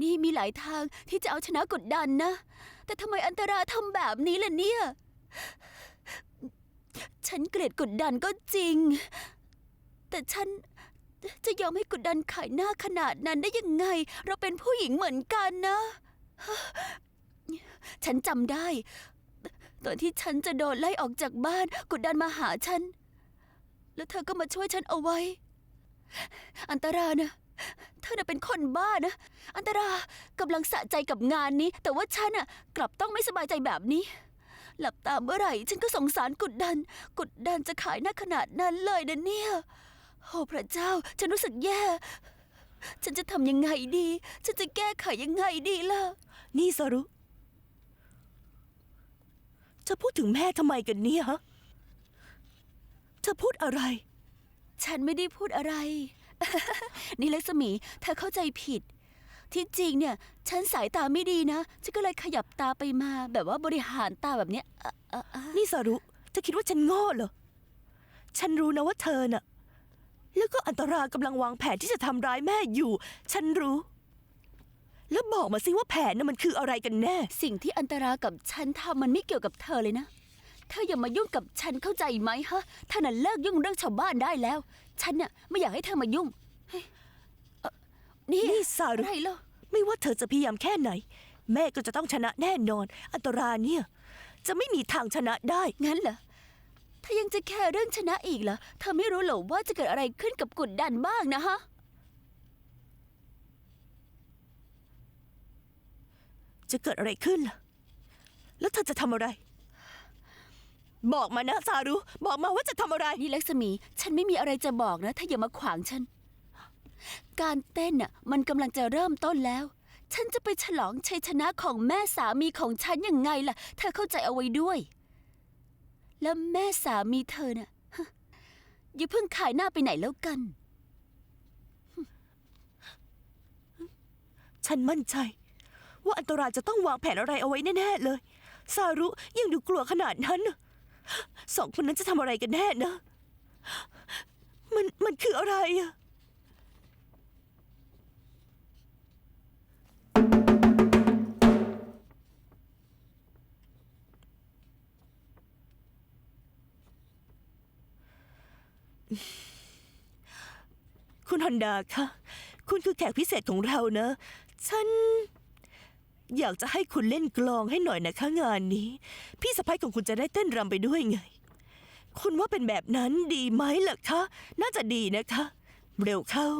นี่มีหลายทางที่จะเอาชนะกดดันนะ แต่ทำไมอันตราทำแบบนี้ล่ะเนี่ย ฉันเกลียดกดดันก็จริง แต่ฉันจะยอมให้กดดันขายหน้าขนาดนั้นได้ยังไง เราเป็นผู้หญิงเหมือนกันนะ ฉันจำได้ ตอนที่ฉันจะโดนไล่ออกจากบ้าน กดดันมาหาฉัน แล้วเธอก็มาช่วยฉันเอาไว้ อันตรานะ เธอน่ะเป็นคนบ้านะ อันตรากำลังสะใจกับงานนี้ แต่ว่าฉันน่ะกลับต้องไม่สบายใจแบบนี้ หลับตาเมื่อไหร่ ฉันก็สงสารกดดัน กดดันจะขายหน้าขนาดนั้นเลยนะเนี่ยโอ้พระเจ้า ฉันรู้สึกแย่ ฉันจะทำยังไงดี ฉันจะแก้ไขยังไงดีล่ะ นี่สรุจะพูดถึงแม่ทำไมกันเนี่ยฮะจะพูดอะไร ฉันไม่ได้พูดอะไร นี่ลักษมี เธอเข้าใจผิด ที่จริงเนี่ย ฉันสายตาไม่ดีนะ ฉันก็เลยขยับตาไปมา แบบว่าบริหารตาแบบเนี้ยเอ่อเอ่อเอ่อนี่สรุเธอคิดว่าฉันโง่เหรอ ฉันรู้นะว่าเธอน่ะ แล้วก็อันตรากำลังวางแผนที่จะทำร้ายแม่อยู่ ฉันรู้ แล้วบอกมาสิว่าแผนน่ะมันคืออะไรกันแน่ สิ่งที่อันตรากับฉันทำมันไม่เกี่ยวกับเธอเลยนะ เธออย่ามายุ่งกับฉันเข้าใจไหมฮะเธอน่ะเลิกยุ่งเรื่องชาวบ้านได้แล้ว ฉันน่ะไม่อยากให้เธอมายุ่งเฮ้ยเอ่อนี่นี่สารุอะไรเหรอไม่ว่าเธอจะพยายามแค่ไหน แม่ก็จะต้องชนะแน่นอน อันตราเนี่ย จะไม่มีทางชนะได้ งั้นเหรอเธอยังจะแคร์เรื่องชนะอีกเหรอ เธอไม่รู้เหรอว่าจะเกิดอะไรขึ้นกับกุดดันบ้างนะฮะ จะเกิดอะไรขึ้นล่ะ แล้วเธอจะทำอะไร บอกมานะสารุ บอกมาว่าจะทำอะไร นี่ลักษมี ฉันไม่มีอะไรจะบอกนะ ถ้าอย่ามาขวางฉัน การเต้นน่ะ มันกำลังจะเริ่มต้นแล้ว ฉันจะไปฉลองชัยชนะของแม่สามีของฉันยังไงล่ะ เธอเข้าใจเอาไว้ด้วย แล้วแม่สามีเธอน่ะฮะอย่าเพิ่งขายหน้าไปไหนแล้วกัน ฉันมั่นใจ ว่าอันตรายจะต้องวางแผนอะไรเอาไว้แน่ๆเลย ซารุยังดูกลัวขนาดนั้นน่ะ สองคนนั้นจะทำอะไรกันแน่นะ มันมันคืออะไรอะคุณฮันดาคะ คุณคือแขกพิเศษของเรานะ ฉัน อยากจะให้คุณเล่นกลองให้หน่อยนะคะงานนี้ พี่สะพ้ยของคุณจะได้เต้นรำไปด้วยไง คุณว่าเป็นแบบนั้นดีไหมล่ะคะ น่าจะดีนะคะ เร็วเข้า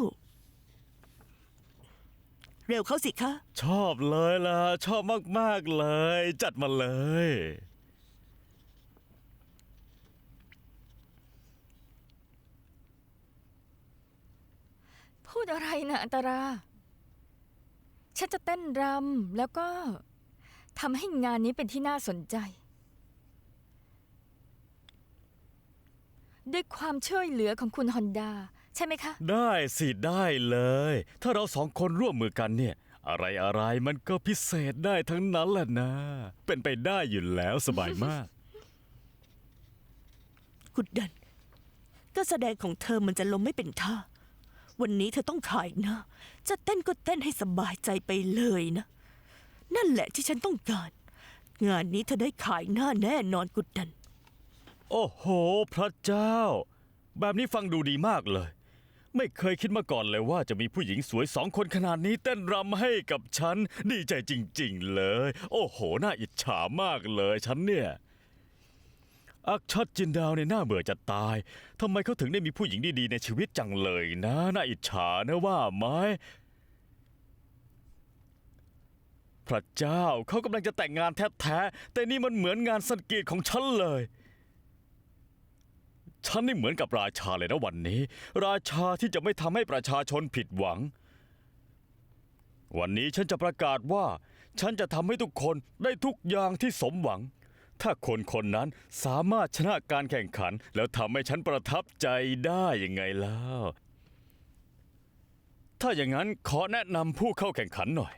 เร็วเข้าสิคะ ชอบเลยล่ะ ชอบมาก ๆ เลย จัดมาเลย พูดอะไรนะอันตรา ฉันจะเต้นรำแล้วก็ทำให้งานนี้เป็นที่น่าสนใจ ด้วยความช่วยเหลือของคุณฮอนดาใช่ไหมคะ ได้สิได้เลย ถ้าเราสองคนร่วมมือกันเนี่ย อะไรอะไรๆมันก็พิเศษได้ทั้งนั้นแหละนะ เป็นไปได้อยู่แล้วสบายมาก กุดดัน ก็แสดงของเธอมันจะล้มไม่เป็นท่า วันนี้เธอต้องขายนะ จะเต้นก็เต้นให้สบายใจไปเลยนะ นั่นแหละที่ฉันต้องการ งานนี้เธอได้ขายหน้าแน่นอนกุดดัน โอ้โห พระเจ้า แบบนี้ฟังดูดีมากเลย ไม่เคยคิดมาก่อนเลยว่าจะมีผู้หญิงสวยสองคนขนาดนี้เต้นรำให้กับฉัน ดีใจจริง ๆ เลย โอ้โห น่าอิจฉามากเลยฉันเนี่ย อักชัดจินดาวในยหน้าเบื่อจะตาย ทำไมเขาถึงได้มีผู้หญิงดีๆในชีวิตจังเลยนะ น่าอิจฉานะว่าไหมพระเจ้าเขากำลังจะแต่งงานแท้ๆ แต่นี่มันเหมือนงานสังเกตของฉันเลย ฉันนี่เหมือนกับราชาเลยนะวันนี้ ราชาที่จะไม่ทำให้ประชาชนผิดหวัง วันนี้ฉันจะประกาศว่า ฉันจะทำให้ทุกคนได้ทุกอย่างที่สมหวัง ถ้าคนคนนั้นสามารถชนะการแข่งขัน แล้วทำให้ฉันประทับใจได้ยังไงแล้ว ถ้าอย่างนั้นขอแนะนำผู้เข้าแข่งขันหน่อย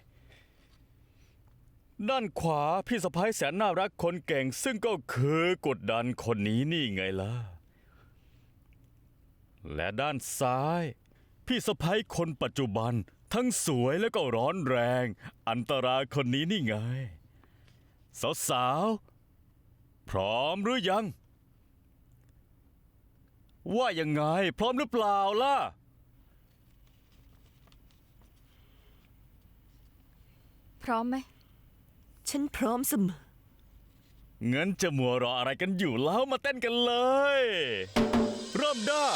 ด้านขวาพี่สะพ้ายแสนน่ารักคนเก่ง ซึ่งก็คือกดดันคนนี้นี่ไงล่ะ และด้านซ้าย พี่สะพ้ายคนปัจจุบัน ทั้งสวยแล้วก็ร้อนแรง อันตรายคนนี้นี่ไง สาวๆ พร้อมหรือยัง ว่ายังไง พร้อมหรือเปล่าล่ะ พร้อมไหม ฉันพร้อมเสมอ งั้นจะมัวรออะไรกันอยู่แล้วมาเต้นกันเลย เริ่มได้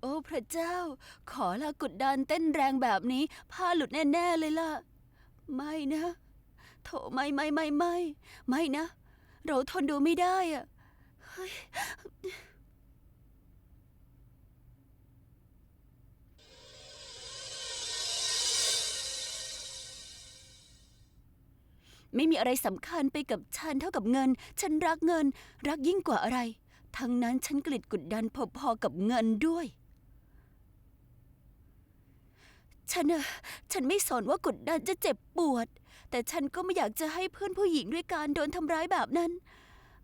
โอ้พระเจ้า ขอละกดดันเต้นแรงแบบนี้ ผ้าหลุดแน่ ๆ เลยล่ะ ไม่นะโถไม่ไม่ไม่ไม่ไม่นะ เราทนดูไม่ได้อะเฮ้ยไม่มีอะไรสำคัญไปกับฉันเท่ากับเงิน ฉันรักเงิน รักยิ่งกว่าอะไร ทั้งนั้นฉันกลิดกดดันพอๆกับเงินด้วย ฉันอะฉันไม่สนว่ากดดันจะเจ็บปวด แต่ฉันก็ไม่อยากจะให้เพื่อนผู้หญิงด้วยการโดนทำร้ายแบบนั้น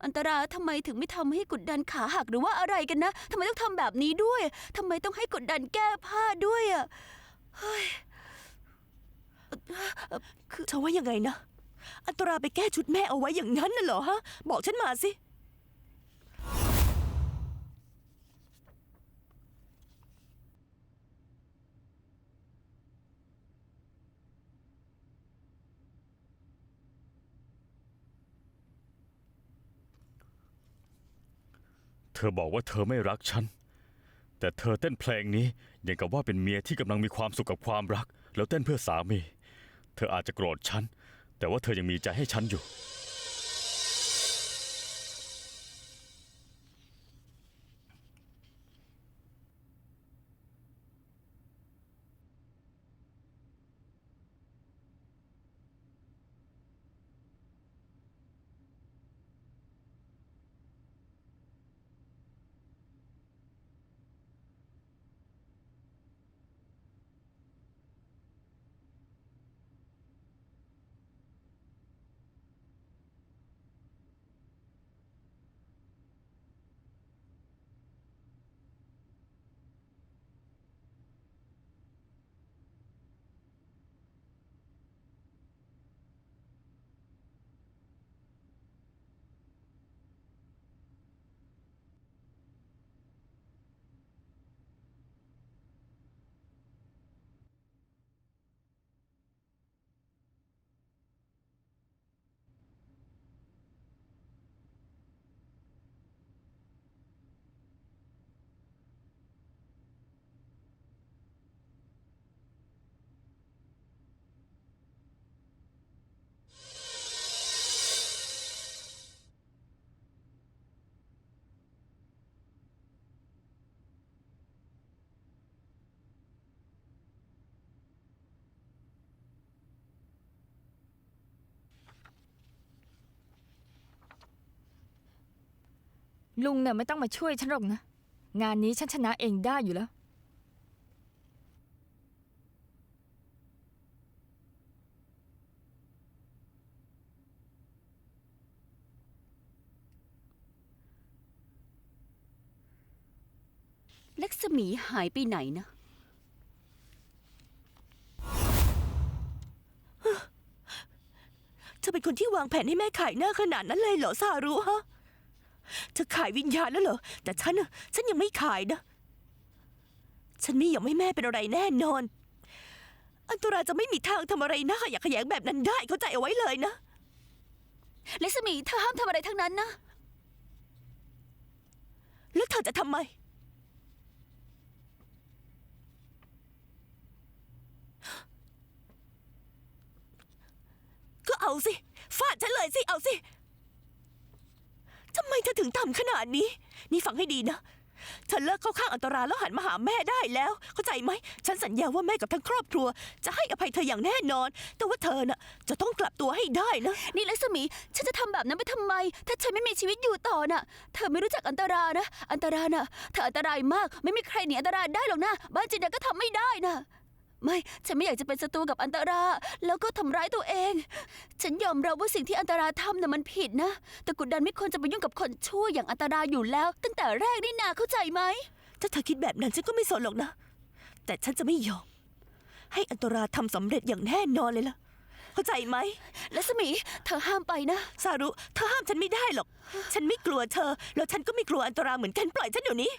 อันตราทำไมถึงไม่ทำให้กดดันขาหักหรือว่าอะไรกันนะทำไมต้องทำแบบนี้ด้วยทำไมต้องให้กดดันแก้ผ้าด้วยอะเฮ้ยคือเธอว่ายังไงนะ อันตราไปแก้ชุดแม่เอาไว้อย่างนั้นน่ะเหรอฮะ บอกฉันมาสิ เธอบอกว่าเธอไม่รักฉัน แต่เธอเต้นเพลงนี้อย่างกับว่าเป็นเมียที่กำลังมีความสุขกับความรัก แล้วเต้นเพื่อสามี เธออาจจะโกรธฉัน แต่ว่าเธอยังมีใจให้ฉันอยู่ ลุงเนี่ยไม่ต้องมาช่วยฉันหรอกนะ งานนี้ฉันชนะเองได้อยู่แล้วเล็กสมีหายไปไหนนะ เธอเป็นคนที่วางแผนให้แม่ขายหน้าขนาดนั้นเลยเหรอซารุฮะ เธอขายวิญญาณแล้วเหรอ แต่ฉันน่ะฉันยังไม่ขายนะ ฉันไม่ยอมให้แม่เป็นอะไรแน่นอน อันตราจะไม่มีทางทำอะไรหน้าขยะแขยงแบบนั้นได้เข้าใจเอาไว้เลยนะเล็กสมีเธอห้ามทำอะไรทั้งนั้นนะ แล้วเธอจะทำไม ก็เอาสิ ฟาดฉันเลยสิ เอาสิ ทำไมเธอถึงทำขนาดนี้ นี่ฟังให้ดีนะ ฉันเลิกเข้าข้างอันตรายแล้วหันมาหาแม่ได้แล้ว เข้าใจไหม ฉันสัญญาว่าแม่กับทั้งครอบครัว จะให้อภัยเธออย่างแน่นอน แต่ว่าเธอน่ะ จะต้องกลับตัวให้ได้นะ นี่ลักษมี ฉันจะทำแบบนั้นไปทำไม ถ้าฉันไม่มีชีวิตอยู่ต่อน่ะ เธอไม่รู้จักอันตรานะ อันตราน่ะ เธออันตรายมาก ไม่มีใครหนีอันตรายได้หรอกนะ บ้านจินดาก็ทำไม่ได้นะ ไม่ฉันไม่อยากจะเป็นศัตรูกับอันตรา แล้วก็ทำร้ายตัวเอง ฉันยอมรับว่าสิ่งที่อันตราทำน่ะมันผิดนะ แต่กุดดันไม่ควรจะไปยุ่งกับคนชั่วอย่างอันตราอยู่แล้ว ตั้งแต่แรกนี่นาเข้าใจไหมถ้าเธอคิดแบบนั้นฉันก็ไม่สนหรอกนะ แต่ฉันจะไม่ยอม ให้อันตราทำสำเร็จอย่างแน่นอนเลยล่ะ เข้าใจไหมลักษมี เธอห้ามไปนะ ซารุเธอห้ามฉันไม่ได้หรอก ฉันไม่กลัวเธอ แล้วฉันก็ไม่กลัวอันตราเหมือนกันปล่อยฉันเดี๋ยวนี้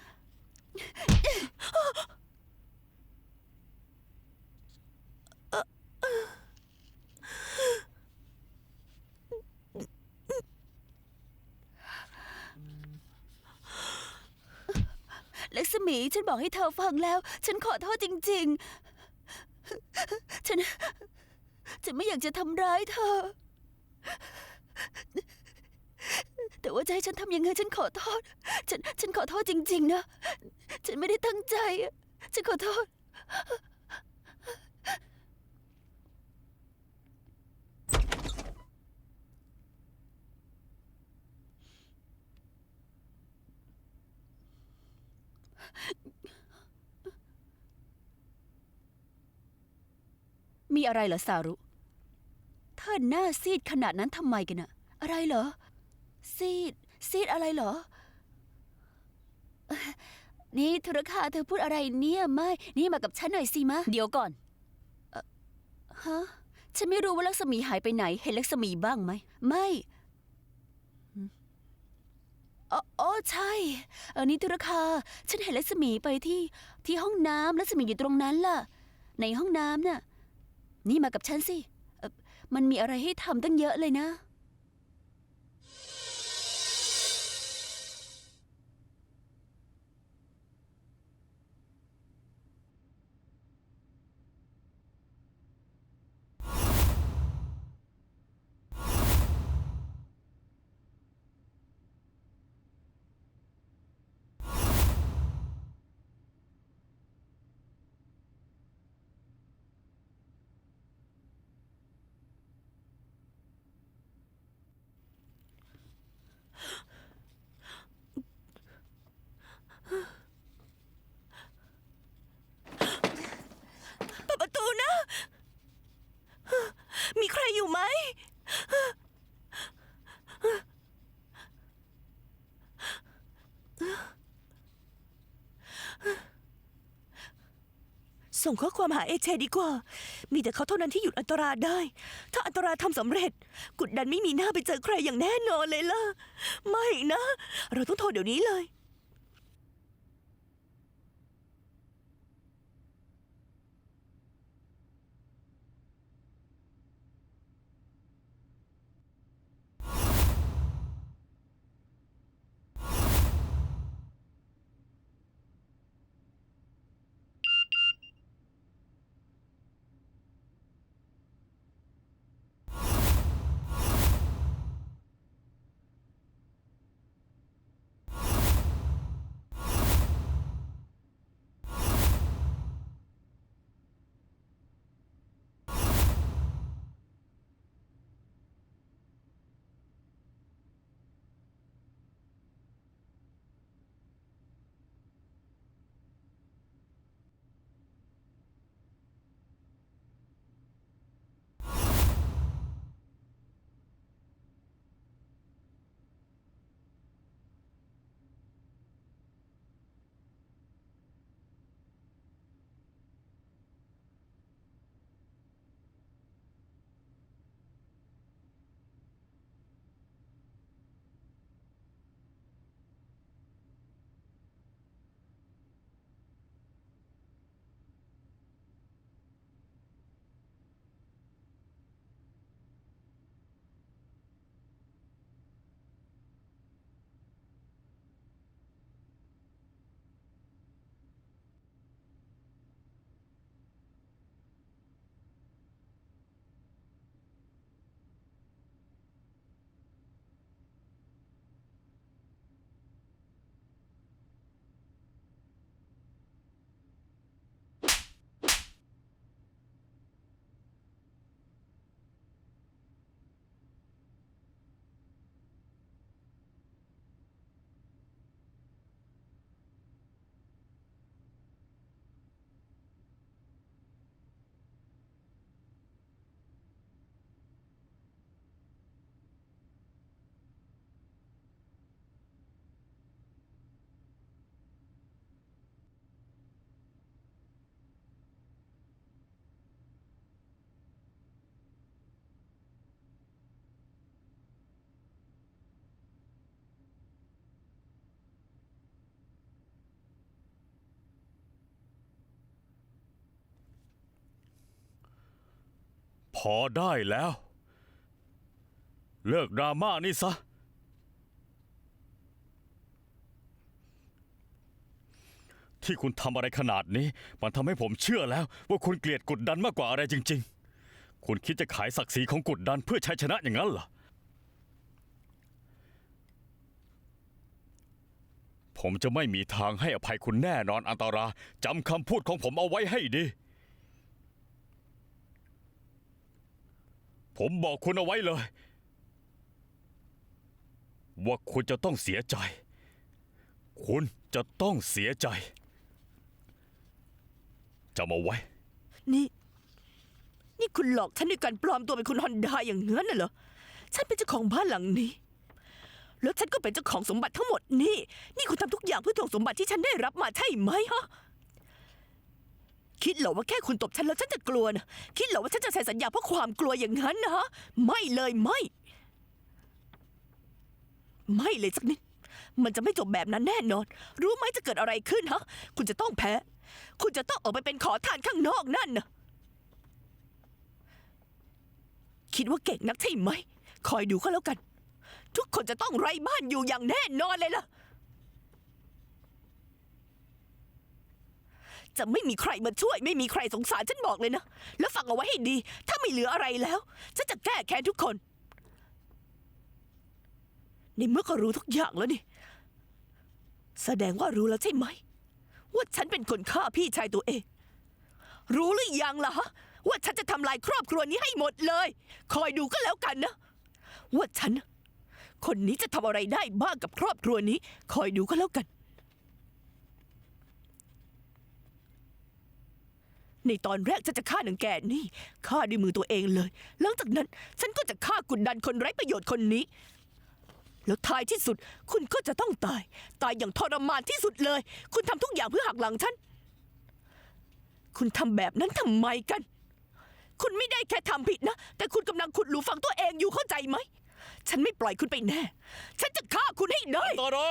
หมี ฉันบอกให้เธอฟังแล้ว ฉันขอโทษจริง ๆ ฉัน ฉันไม่อยากจะทำร้ายเธอ แต่ว่าจะให้ฉันทำยังไง ฉันขอโทษ ฉัน ฉันขอโทษจริง ๆ นะ ฉันไม่ได้ตั้งใจ ฉันขอโทษ มีอะไรเหรอสารุ เธอหน้าซีดขนาดนั้นทำไมกันอะอะไรเหรอ ซีด ซีดอะไรเหรอ นี่ธุรคาเธอพูดอะไรเนี่ยไม่ นี่มากับฉันหน่อยสิมะ เดี๋ยวก่อน ฮะ ฉันไม่รู้ว่าลักษมีหายไปไหน เห็นลักษมีบ้างไหม ไม่หืมอ๋ออ๋อใช่เออนี่ธุรคา ฉันเห็นลักษมีไปที่ที่ห้องน้ำลักษมีอยู่ตรงนั้นล่ะ ในห้องน้ำน่ะ นี่มากับฉันสิ มันมีอะไรให้ทำตั้งเยอะเลยนะ ส่งข้อความหาเอเชดีกว่า มีแต่เขาเท่านั้นที่หยุดอันตราได้ ถ้าอันตราทำสำเร็จ กุดดันไม่มีหน้าไปเจอใครอย่างแน่นอนเลยล่ะ ไม่นะ เราต้องโทรเดี๋ยวนี้เลย อได้แล้ว เลิกดราม่านี่ซะ ที่คุณทำอะไรขนาดนี้ มันทำให้ผมเชื่อแล้ว ว่าคุณเกลียดกดดันมากกว่าอะไรจริง ๆ คุณคิดจะขายศักดิ์ศรีของกดดันเพื่อชัยชนะอย่างนั้นเหรอ ผมจะไม่มีทางให้อภัยคุณแน่นอนอันตราจำคำพูดของผมเอาไว้ให้ดี ผมบอกคุณเอาไว้เลย ว่าคุณจะต้องเสียใจ คุณจะต้องเสียใจจำเอาไว้ นี่ นี่คุณหลอกฉันด้วยการปลอมตัวเป็นคุณฮอนดาอย่างนั้นน่ะเหรอ ฉันเป็นเจ้าของบ้านหลังนี้ แล้วฉันก็เป็นเจ้าของสมบัติทั้งหมดนี่ นี่คุณทำทุกอย่างเพื่อทวงสมบัติที่ฉันได้รับมาใช่ไหมฮะ คิดเหรอว่าแค่คุณตบฉันแล้วฉันจะกลัวนะคิดเหรอว่าฉันจะเซ็นสัญญาเพราะความกลัวอย่างนั้นนะฮะไม่เลยไม่ ไม่เลยสักนิด มันจะไม่จบแบบนั้นแน่นอน รู้ไหมจะเกิดอะไรขึ้นฮะ คุณจะต้องแพ้ คุณจะต้องออกไปเป็นขอทานข้างนอกนั่นนะคิดว่าเก่งนักใช่ไหม คอยดูก็แล้วกัน ทุกคนจะต้องไร้บ้านอยู่อย่างแน่นอนเลยล่ะ จะไม่มีใครมาช่วย ไม่มีใครสงสารฉันบอกเลยนะ แล้วฟังเอาไว้ให้ดี ถ้าไม่เหลืออะไรแล้วฉันจะแก้แค้นทุกคนในเมื่อก็รู้ทุกอย่างแล้วนี่ แสดงว่ารู้แล้วใช่ไหม ว่าฉันเป็นคนฆ่าพี่ชายตัวเอง รู้หรือยังล่ะฮะว่าฉันจะทำลายครอบครัวนี้ให้หมดเลย คอยดูก็แล้วกันนะ ว่าฉัน คนนี้จะทำอะไรได้บ้างกับครอบครัวนี้ คอยดูก็แล้วกัน ในตอนแรกฉันจะฆ่าหนางแก่นี่ฆ่าด้วยมือตัวเองเลย หลังจากนั้นฉันก็จะฆ่ากุดดันคนไร้ประโยชน์คนนี้ แล้วท้ายที่สุดคุณก็จะต้องตาย ตายอย่างทรมานที่สุดเลย คุณทำทุกอย่างเพื่อหักหลังฉัน คุณทำแบบนั้นทำไมกัน คุณไม่ได้แค่ทำผิดนะ แต่คุณกำลังขุดหลุมฝังตัวเองอยู่เข้าใจไหม ฉันไม่ปล่อยคุณไปแน่ ฉันจะฆ่าคุณให้ได้ตารา